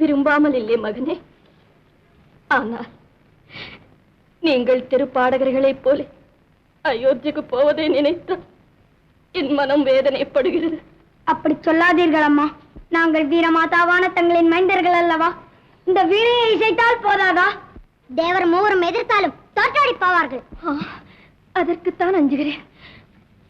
விரும்பாமல் இல்லை மகனே. ஆனால் நீங்கள் திருப்பாடகர்களைப் போல அயோத்திக்கு போவதை நினைத்தால் என் மனம் வேதனைப்படுகிறது. அப்படி சொல்லாதீர்கள் அம்மா நாங்கள் வீரமாதாவான தங்களின் மைந்தர்கள் அல்லவா? இந்த வீணையை இசைத்தால் போதாதா? தேவர் மூவரும் எதிர்த்தாலும் தோற்றாடி போவார்கள். அதற்குத்தான் அஞ்சுகிறேன்.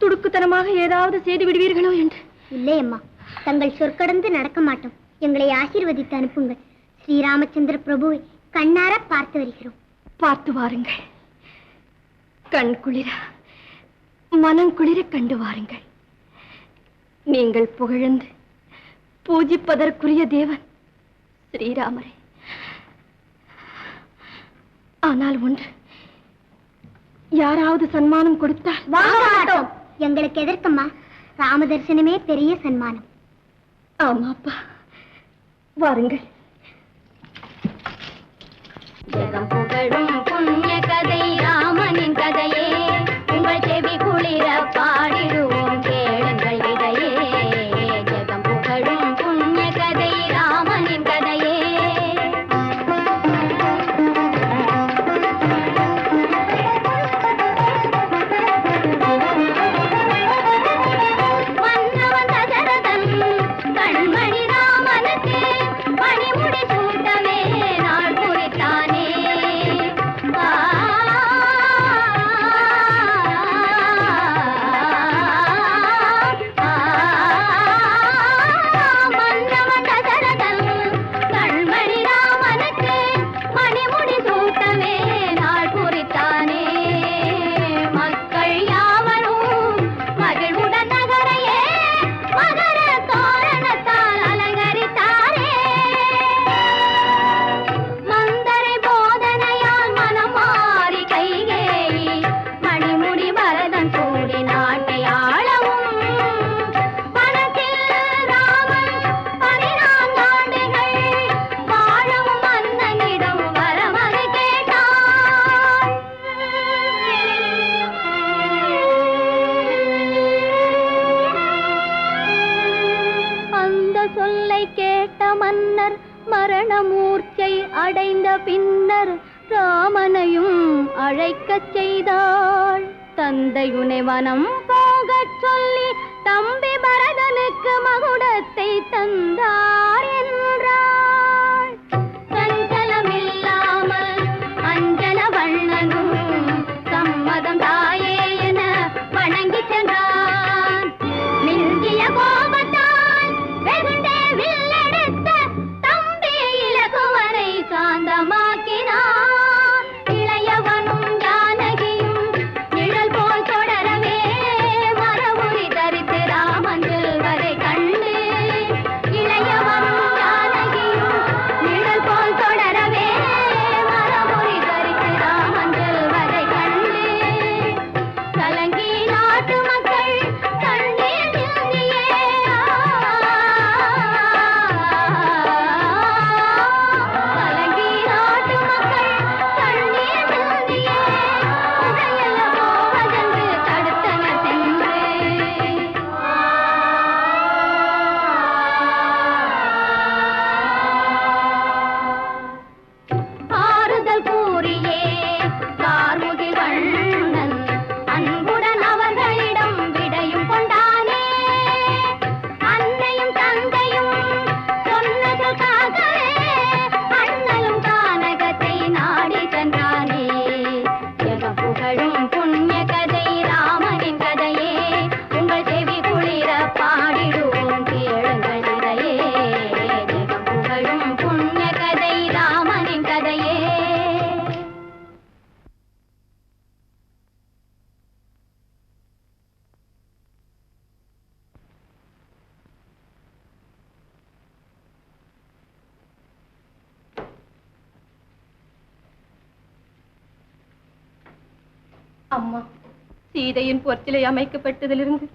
துடுக்குத்தனமாக ஏதாவது செய்து விடுவீர்களோ என்று. இல்லை அம்மா தங்கள் சொற்கடந்து நடக்க மாட்டோம். எங்களை ஆசீர்வதித்து அனுப்புங்கள். ஸ்ரீராமச்சந்திர பிரபுவை கண்ணார பார்த்து வருகிறோம். பார்த்து வாருங்கள். கண் குளிர மனம் குளிர கண்டு வாருங்கள். நீங்கள் புகழ்ந்து பூஜிப்பதற்குரிய தேவன் ஸ்ரீராமரே. ஆனால் ஒன்று யாராவது சன்மானம் கொடுத்தால் எங்களுக்கு எதற்கம்மா ராம தரிசனமே பெரிய சன்மானம். ஆமாப்பா. வாருங்கள். புகழும் புண்ணிய அடைந்த பின்னர் ராமனையும் அழைக்கச் செய்தாள். தந்தையுனை வனம் போகச் சொல்லி தம்பி பரதனுக்கு மகுடத்தை தந்தார் என்றார் அம்மா சீதையின் பொற்சிலை அமைக்கப்பட்டதிலிருந்து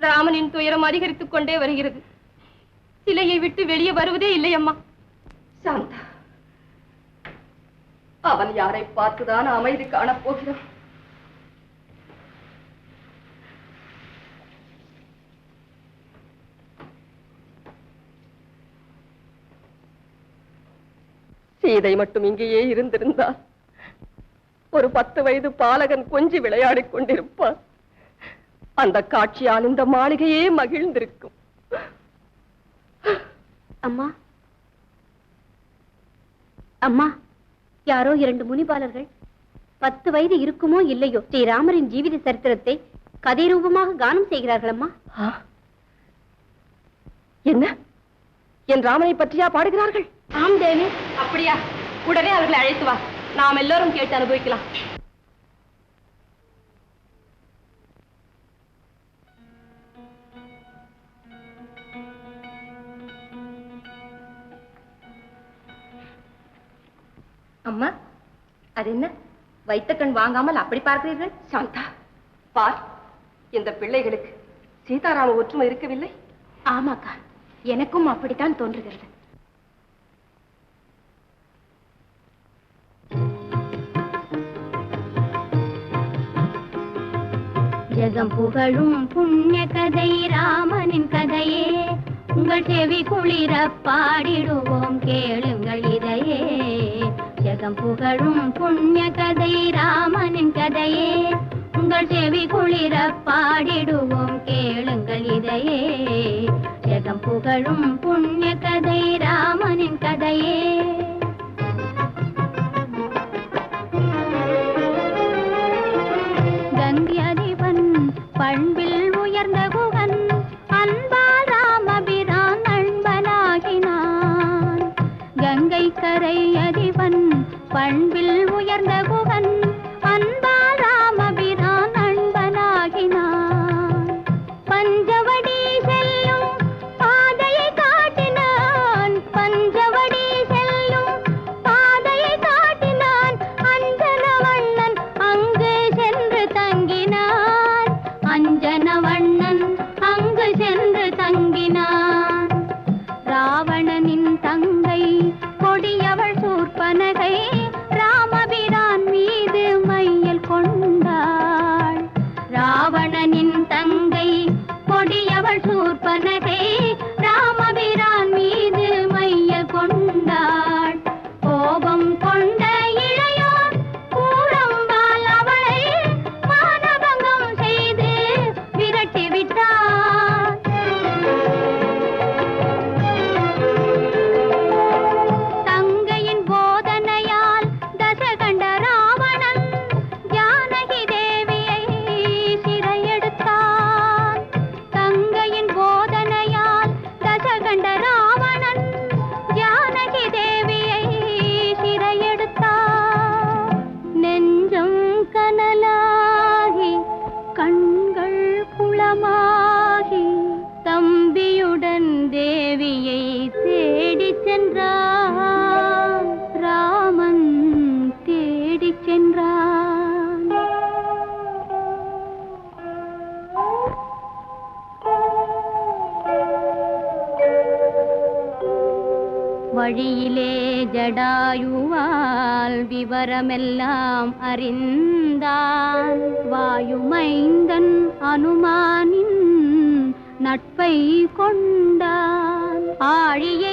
ராமனின் துயரம் அதிகரித்துக் கொண்டே வருகிறது. சிலையை விட்டு வெளியே வருவதே இல்லை அம்மா. சாந்தா அவன் யாரை பார்த்துதான் அமைதி காணப் போகிறான் சீதை மட்டும் இங்கேயே இருந்திருந்தால் ஒரு பத்து வயது பாலகன் கொஞ்சி விளையாடிக் கொண்டிருப்பார் அந்த காட்சியால் இந்த மாளிகையே மகிழ்ந்திருக்கும். அம்மா. அம்மா யாரோ இரண்டு முனிபாலர்கள். பத்து வயது இருக்குமோ இல்லையோ ஸ்ரீராமரின் ஜீவித சரித்திரத்தை கதை ரூபமாக கானம் செய்கிறார்கள் அம்மா? என்ன? என் ராமனை பற்றியா பாடுகிறார்கள்? ஆம் தேவி. அப்படியா. உடனே அவர்களை அழைத்து வா. நாம் எல்லோரும் கேட்டு அனுபவிக்கலாம். அம்மா அது என்ன? வைத்த கண் வாங்காமல் அப்படி பார்க்கிறீர்கள்? சாந்தா பார் இந்த பிள்ளைகளுக்கு சீதாராம ஒற்றுமை இருக்கவில்லை? ஆமாக்கா எனக்கும் அப்படித்தான் தோன்றுகிறது. ஜெகம் புகழும் புண்ணிய கதை ராமனின் கதையே. உங்கள் செவி குளிர பாடிடுவோம் கேளுங்கள் இதையே. ஜெகம் புகழும் புண்ணிய கதை ராமனின் கதையே. உங்கள் செவி குளிர பாடிடுவோம் கேளுங்கள் இதையே. ஜெகம் புகழும் புண்ணிய கதை ராமனின் கதையே. வழியிலே ஜடாயுவால் விவரமெல்லாம் அறிந்தான் வாயுமைந்தன் அனுமானின் நட்பை கொண்டான் ஆழியை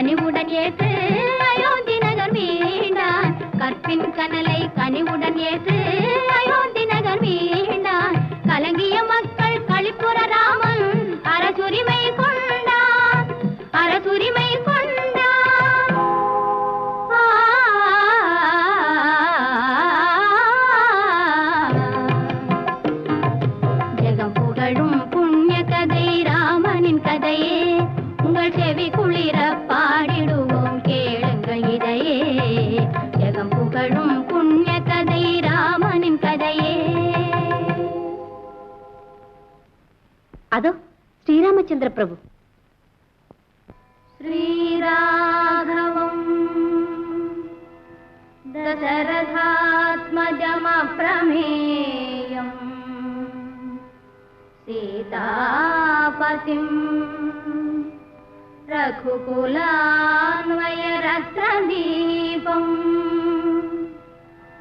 అని உடன் ஏற்ற అదో శ్రీరామచంద్ర ప్రభు. శ్రీరాఘవం. దశరథాత్మజమప్రమేయం. సీతాపతిం. రఘుకులాన్వయరత్నదీపం.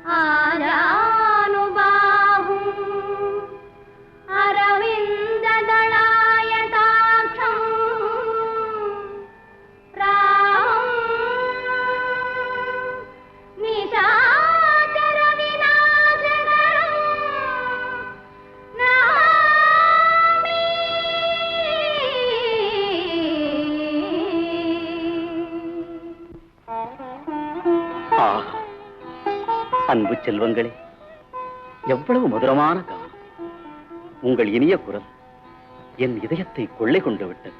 ఆరా செல்வங்களே எவ்வளவு மதுரமான காலம். உங்கள் இனிய குரல் என் இதயத்தை கொள்ளை கொண்டு விட்டது.